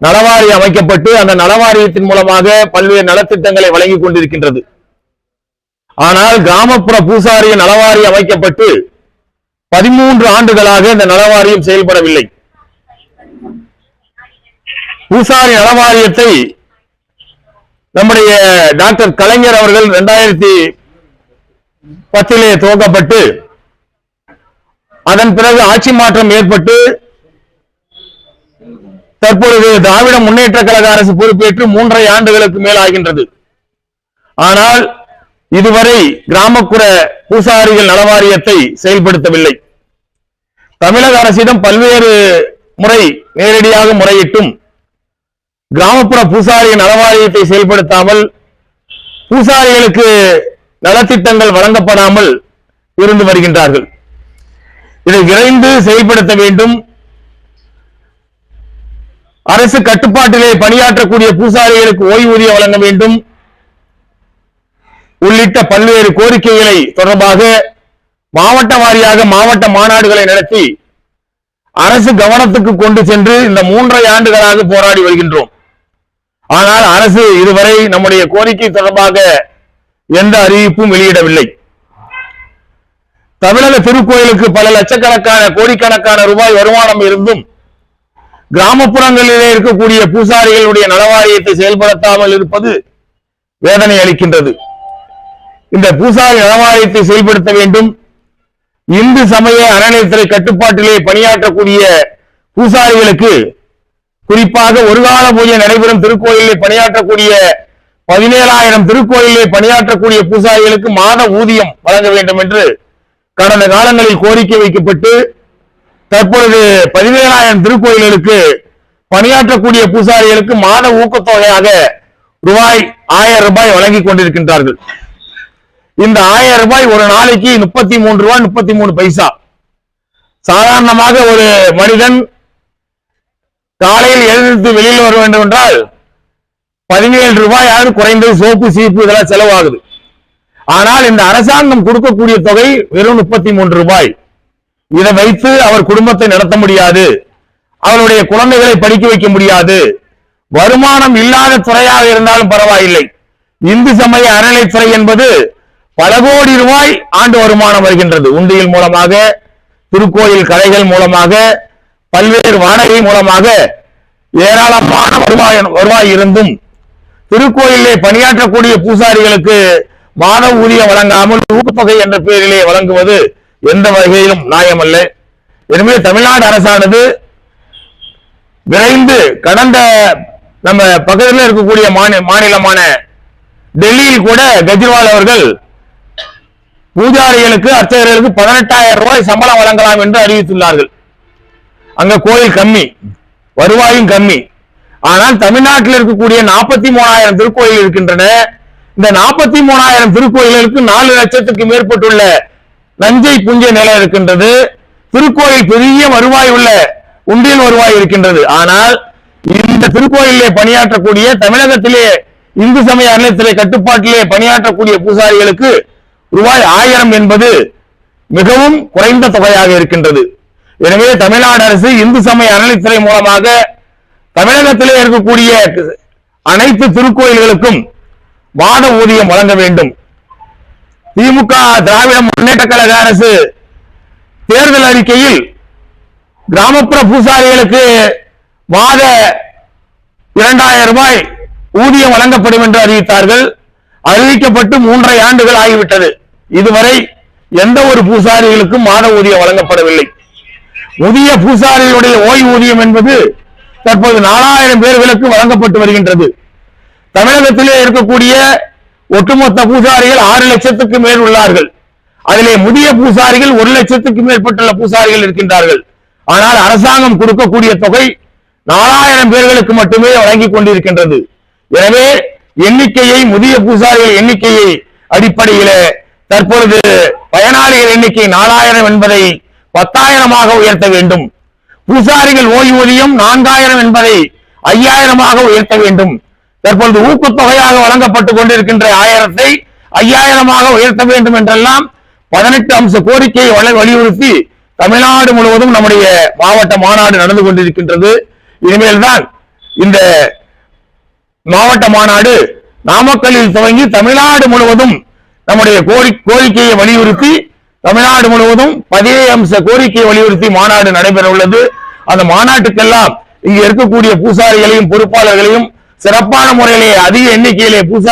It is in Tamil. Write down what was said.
நலவாரி அமைக்கப்பட்டு அந்த நலவாரியத்தின் மூலமாக பல்வேறு நலத்திட்டங்களை வழங்கி கொண்டிருக்கின்றது. ஆனால் கிராமப்புற பூசாரிய நலவாரி அமைக்கப்பட்டு பதிமூன்று ஆண்டுகளாக இந்த நலவாரியம் செயல்படவில்லை. பூசாரி நலவாரியத்தை நம்முடைய டாக்டர் கலைஞர் அவர்கள் இரண்டாயிரத்தி பத்திலே துவக்கப்பட்டு அதன் பிறகு ஆட்சி மாற்றம் ஏற்பட்டு தற்பொழுது திராவிட முன்னேற்ற கழக அரசு பொறுப்பேற்று மூன்றரை ஆண்டுகளுக்கு மேல் ஆகின்றது ஆனால் இதுவரை கிராமப்புற பூசாரிகள் நலவாரியத்தை செயல்படுத்தவில்லை. தமிழக அரசிடம் பல்வேறு முறை நேரடியாக முறையிட்டும் கிராமப்புற பூசாரி நலவாரியத்தை செயல்படுத்தாமல் பூசாரிகளுக்கு நலத்திட்டங்கள் வழங்கப்படாமல் இருந்து வருகின்றார்கள். இதை விரைந்து செயல்படுத்த வேண்டும். அரசு கட்டுப்பாட்டிலே பணியாற்றக்கூடிய பூசாரிகளுக்கு ஓய்வூதியம் வழங்க வேண்டும். உள்ளிட்ட பல்வேறு கோரிக்கைகளை தொடர்பாக மாவட்ட வாரியாக மாவட்ட மாநாடுகளை நடத்தி அரசு கவனத்துக்கு கொண்டு சென்று இந்த மூன்றரை ஆண்டுகளாக போராடி வருகின்றோம். ஆனால் அரசு இதுவரை நம்முடைய கோரிக்கை தொடர்பாக எந்த அறிவிப்பும் வெளியிடவில்லை. தமிழக திருக்கோயிலுக்கு பல லட்சக்கணக்கான கோடிக்கணக்கான ரூபாய் வருமானம் இருந்தும் கிராமப்புறங்களிலே இருக்கக்கூடிய பூசாரிகளுடைய நலவாரியத்தை செயல்படுத்தாமல் இருப்பது வேதனை அளிக்கின்றது. இந்த பூசாரி நலவாரியத்தை செயல்படுத்த வேண்டும். இந்து சமய அறநிலையத்துறை கட்டுப்பாட்டிலே பணியாற்றக்கூடிய பூசாரிகளுக்கு குறிப்பாக ஒரு கால பூஜை நடைபெறும் திருக்கோயிலே பணியாற்றக்கூடிய பதினேழாயிரம் திருக்கோயிலே பணியாற்றக்கூடிய பூசாரிகளுக்கு மாத ஊதியம் வழங்க வேண்டும் என்று கடந்த காலங்களில் கோரிக்கை வைக்கப்பட்டு தற்பொழுது பதினேழாயிரம் திருக்கோயில்களுக்கு பணியாற்றக்கூடிய பூசாரிகளுக்கு மாத ஊக்கத்தொகையாக ரூபாய் ஆயிரம் ரூபாய் வழங்கி கொண்டிருக்கின்றார்கள். இந்த ஆயிரம் ரூபாய் ஒரு நாளைக்கு முப்பத்தி மூன்று ரூபாய் முப்பத்தி மூணு பைசா. சாதாரணமாக ஒரு மனிதன் காலையில் எழுந்து வெளியில் வர வேண்டும் என்றால் பதினேழு ரூபாயாவது குறைந்தது சோப்பு சீப்பு இதெல்லாம் செலவாகுது. ஆனால் இந்த அரசாங்கம் கொடுக்கக்கூடிய தொகை வெறும் முப்பத்தி மூன்று ரூபாய். இதை வைத்து அவர் குடும்பத்தை நடத்த முடியாது. அவருடைய குழந்தைகளை படிக்க வைக்க முடியாது. வருமானம் இல்லாத துறையாக இருந்தாலும் பரவாயில்லை. இந்து சமய அறநிலைத்துறை என்பது பல கோடி ரூபாய் ஆண்டு வருமானம் வருகின்றது. உண்டியல் மூலமாக திருக்கோயில் கடைகள் மூலமாக பல்வேறு வாடகை மூலமாக ஏராளமான வருவாய் வருவாய் இருந்தும் திருக்கோயிலே பணியாற்றக்கூடிய பூசாரிகளுக்கு மாத ஊதியம் வழங்காமல் ஊக்கத்தொகை என்ற பெயரிலே வழங்குவது எந்த வகையிலும் நியாயமல்ல. எனவே தமிழ்நாடு அரசானது விரைந்து கடந்த நம்ம பக்கத்தில் இருக்கக்கூடிய மாநிலமான டெல்லியில் கூட கெஜ்ரிவால் அவர்கள் பூஜாரிகளுக்கு அர்ச்சகர்களுக்கு பதினெட்டாயிரம் ரூபாய் சம்பளம் வழங்கலாம் என்று அறிவித்துள்ளார்கள். அங்க கோயில் கம்மி வருவாயும் கம்மி. ஆனால் தமிழ்நாட்டில் இருக்கக்கூடிய நாற்பத்தி மூணாயிரம் திருக்கோயில் இருக்கின்றன. இந்த நாற்பத்தி மூணாயிரம் திருக்கோயில்களுக்கு நாலு லட்சத்துக்கு மேற்பட்டுள்ள நஞ்சை புஞ்சை நிலம் இருக்கின்றது. திருக்கோயில் பெரிய வருவாய் உள்ள உண்டியல் வருவாய் இருக்கின்றது. ஆனால் இந்த திருக்கோயிலே பணியாற்றக்கூடிய தமிழகத்திலே இந்து சமய அறநிலையத்துறை கட்டுப்பாட்டிலே பணியாற்றக்கூடிய பூசாரிகளுக்கு ரூபாய் ஆயிரம் என்பது மிகவும் குறைந்த தொகையாக இருக்கின்றது. எனவே தமிழ்நாடு அரசு இந்து சமய அறநிலைத்துறை மூலமாக தமிழகத்திலே இருக்கக்கூடிய அனைத்து திருக்கோயில்களுக்கும் வாத ஊதியம் வழங்க வேண்டும். திமுக திராவிட முன்னேற்ற கழக அரசு தேர்தல் அறிக்கையில் கிராமப்புற பூசாரிகளுக்கு மாத இரண்டாயிரம் ரூபாய் ஊதியம் வழங்கப்படும் என்று அறிவித்தார்கள். அறிவிக்கப்பட்டு மூன்றரை ஆண்டுகள் ஆகிவிட்டது. இதுவரை எந்த ஒரு பூசாரிகளுக்கும் மாத ஊதியம் வழங்கப்படவில்லை. புதிய பூசாரிகளுடைய ஓய்வூதியம் என்பது தற்போது நாலாயிரம் பேர்களுக்கு வழங்கப்பட்டு வருகின்றது. தமிழகத்திலே இருக்கக்கூடிய ஒட்டுமொத்த பூசாரிகள் ஆறு லட்சத்துக்கு மேல் உள்ளார்கள். அதிலே முதிய பூசாரிகள் ஒரு லட்சத்துக்கு மேற்பட்டுள்ள பூசாரிகள் இருக்கின்றார்கள். ஆனால் அரசாங்கம் கொடுக்கக்கூடிய தொகை நாலாயிரம் பேர்களுக்கு மட்டுமே வழங்கி கொண்டிருக்கின்றது. எனவே எண்ணிக்கையை முதிய பூசாரிகள் எண்ணிக்கையை அடிப்படையில தற்பொழுது பயனாளிகள் எண்ணிக்கை நாலாயிரம் என்பதை பத்தாயிரமாக உயர்த்த வேண்டும். பூசாரிகள் ஓய்வூதியம் நான்காயிரம் என்பதை ஐயாயிரமாக உயர்த்த வேண்டும். தற்பொழுது ஊக்கத்தொகையாக வழங்கப்பட்டுக் கொண்டிருக்கின்ற ஆயிரத்தை ஐயாயிரமாக உயர்த்த வேண்டும் என்றெல்லாம் பதினெட்டு அம்ச கோரிக்கையை வலியுறுத்தி தமிழ்நாடு முழுவதும் நம்முடைய மாவட்ட மாநாடு நடந்து கொண்டிருக்கின்றது. இனிமேல் தான் இந்த மாவட்ட மாநாடு நாமக்கல்லில் துவங்கி தமிழ்நாடு முழுவதும் நம்முடைய கோரி கோரிக்கையை வலியுறுத்தி தமிழ்நாடு முழுவதும் பதினேழு அம்ச கோரிக்கையை வலியுறுத்தி மாநாடு நடைபெற உள்ளது அந்த மாநாட்டுக்கெல்லாம் இங்கு இருக்கக்கூடிய பூசாரிகளையும் பொறுப்பாளர்களையும் சிறப்பான முறையிலே அதிக எண்ணிக்கையிலே பூசா